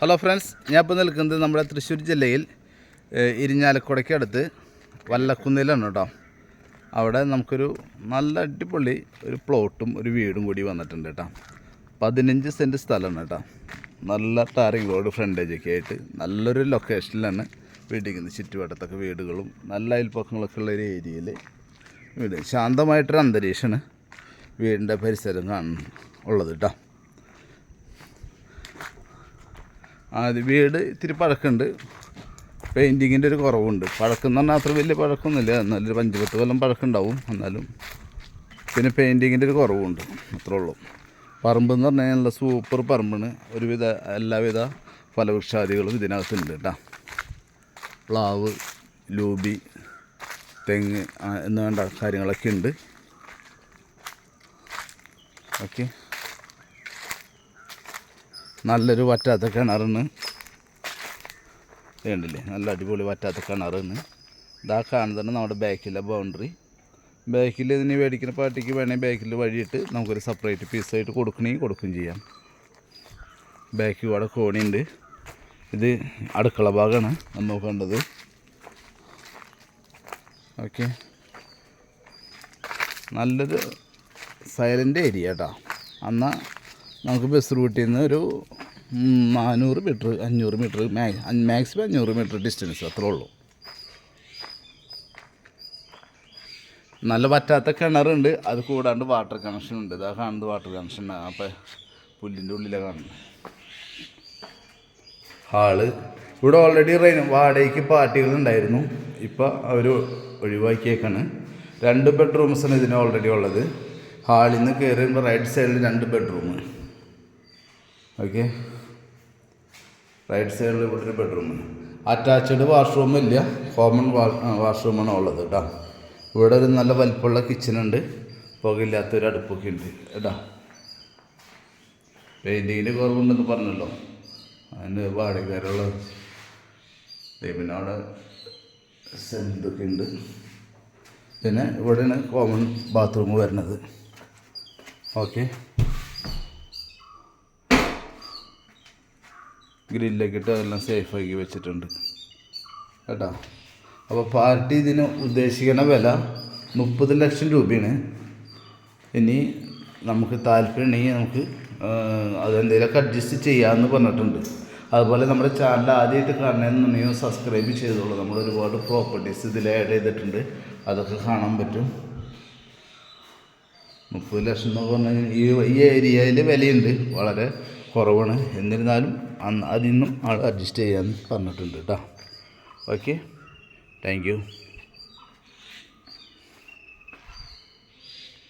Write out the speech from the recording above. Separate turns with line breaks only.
Hello friends ഞാൻ ഇപ്പോൾ നിൽക്കുന്നത് നമ്മുടെ തൃശ്ശൂർ ജില്ലയിൽ ഇരിഞ്ഞാലക്കുടയ്ക്ക് അടുത്ത് വല്ലക്കുന്നിലാണ് കേട്ടോ. അവിടെ നമുക്കൊരു നല്ല അടിപൊളി ഒരു പ്ലോട്ടും ഒരു വീടും കൂടി വന്നിട്ടുണ്ട് കേട്ടോ. പതിനഞ്ച് സെന്റ് സ്ഥലമാണ് കേട്ടോ. നല്ല ടാറിംഗ് റോഡ് ഫ്രണ്ടേജൊക്കെ ആയിട്ട് നല്ലൊരു ലൊക്കേഷനിലാണ് വീടിക്കുന്നത് ചുറ്റുവട്ടത്തൊക്കെ വീടുകളും നല്ല അയൽപ്പക്കങ്ങളൊക്കെ ഉള്ള ഒരു ഏരിയയിൽ വീട്. ശാന്തമായിട്ടൊരു അന്തരീക്ഷമാണ് വീടിന്റെ പരിസരം കാണുന്നു ഉള്ളത് കേട്ടോ. അത് വീട് ഇത്തിരി പഴക്കമുണ്ട് പെയിന്റിങ്ങിന്റെ ഒരു കുറവുണ്ട്. പഴക്കം എന്ന് പറഞ്ഞാൽ അത്ര വലിയ പഴക്കമൊന്നുമില്ല എന്നാലും ഒരു അഞ്ച് പത്ത് കൊല്ലം പഴക്കമുണ്ടാവും എന്നാലും പിന്നെ പെയിന്റിങ്ങിന്റെ ഒരു കുറവുണ്ട്. അത്രേ ഉള്ളൂ. പറമ്പ് എന്ന് പറഞ്ഞാൽ നല്ല സൂപ്പർ പറമ്പാണ്. ഒരുവിധ എല്ലാവിധ ഫലവൃക്ഷാദികളും ഇതിനകത്തുണ്ട് കേട്ടോ. പ്ലാവ് ലൂബി തെങ്ങ് എന്ന് വേണ്ട കാര്യങ്ങളൊക്കെ ഉണ്ട്. ഓക്കെ നല്ലൊരു വറ്റാത്ത കിണറിന് വേണ്ടില്ലേ നല്ല അടിപൊളി വറ്റാത്ത കിണറിന് ഇതാ കാണുന്നതാണ് നമ്മുടെ ബാക്കിലെ ബൗണ്ടറി ബാക്കിൽ ഇതിന് മേടിക്കുന്ന പാർട്ടിക്ക് വേണമെങ്കിൽ ബാക്കിൽ വഴിയിട്ട് നമുക്കൊരു സെപ്പറേറ്റ് പീസായിട്ട് കൊടുക്കണമെങ്കിൽ കൊടുക്കുകയും ചെയ്യാം. ബാക്കി കൂടെ കോണിയുണ്ട്. ഇത് അടുക്കള ഭാഗമാണ് നമ്മൾ കണ്ടത്. ഓക്കെ നല്ലൊരു സൈലന്റ് ഏരിയ കേട്ടോ എന്നാൽ നമുക്ക് ബസ് റൂട്ടിൽ നിന്ന് ഒരു നാനൂറ് മീറ്റർ അഞ്ഞൂറ് മീറ്റർ മാക്സിമം അഞ്ഞൂറ് മീറ്റർ ഡിസ്റ്റൻസ് അത്രേ ഉള്ളൂ. നല്ല പറ്റാത്ത കിണറുണ്ട്. അത് കൂടാണ്ട് വാട്ടർ കണക്ഷൻ ഉണ്ട്. ഇതാ കാണുന്നത് വാട്ടർ കണക്ഷൻ അപ്പം പുല്ലിന്റെ ഉള്ളിലാണ് കാണുന്നത്. ഹാൾ ഇവിടെ ഓൾറെഡി റെയിൻ വാടകയ്ക്ക് പാർട്ടികൾ ഉണ്ടായിരുന്നു. ഇപ്പോൾ അവർ ഒഴിവാക്കിയേക്കാണ്. രണ്ട് ബെഡ്റൂംസാണ് ഇതിന് ഓൾറെഡി ഉള്ളത്. ഹാളിൽ നിന്ന് കയറുമ്പോൾ റൈറ്റ് സൈഡിൽ രണ്ട് ബെഡ്റൂം ഓക്കെ. റൈറ്റ് സൈഡിൽ ഇവിടെ ബെഡ്റൂം അറ്റാച്ച്ഡ് വാഷ്റൂം ഇല്ല. കോമൺ വാഷ്റൂമാണ് ഉള്ളത് കേട്ടോ ഇവിടെ ഒരു നല്ല വലിപ്പമുള്ള കിച്ചണുണ്ട് പുകയില്ലാത്തൊരു അടുപ്പൊക്കെ ഉണ്ട് കേട്ടോ പെയിന്റിങ്ങിന്റെ കുറവുണ്ടെന്ന് പറഞ്ഞല്ലോ. അതിന്റെ വാടകയുള്ള പിന്നെ അവിടെ സെന്റൊക്കെ ഉണ്ട്. പിന്നെ ഇവിടെയാണ് കോമൺ ബാത്റൂം വരുന്നത്. ഓക്കെ ഗ്രില്ലൊക്കെ ഇട്ട് അതെല്ലാം സേഫാക്കി വെച്ചിട്ടുണ്ട്. കേട്ടോ? അപ്പോൾ പാർട്ടി ഇതിന് ഉദ്ദേശിക്കുന്ന വില മുപ്പത് ലക്ഷം രൂപയാണ്. ഇനി നമുക്ക് താല്പര്യമുണ്ടെങ്കിൽ നമുക്ക് അതെന്തെങ്കിലുമൊക്കെ അഡ്ജസ്റ്റ് ചെയ്യാമെന്ന് പറഞ്ഞിട്ടുണ്ട്. അതുപോലെ നമ്മുടെ ചാനൽ ആദ്യമായിട്ട് കാണണമെന്നുണ്ടെങ്കിൽ സബ്സ്ക്രൈബ് ചെയ്തോളൂ. നമ്മൾ ഒരുപാട് പ്രോപ്പർട്ടീസ് ഇതിൽ ആഡ് ചെയ്തിട്ടുണ്ട്. അതൊക്കെ കാണാൻ പറ്റും. മുപ്പത് ലക്ഷം എന്ന് പറഞ്ഞാൽ ഈ ഈ ഏരിയയിൽ വിലയുണ്ട്. വളരെ കുറവാണ്. എന്നിരുന്നാലും അന്ന് അതിന്നും ആൾ അഡ്ജസ്റ്റ് ചെയ്യാമെന്ന് പറഞ്ഞിട്ടുണ്ട് കേട്ടോ ഓക്കെ താങ്ക്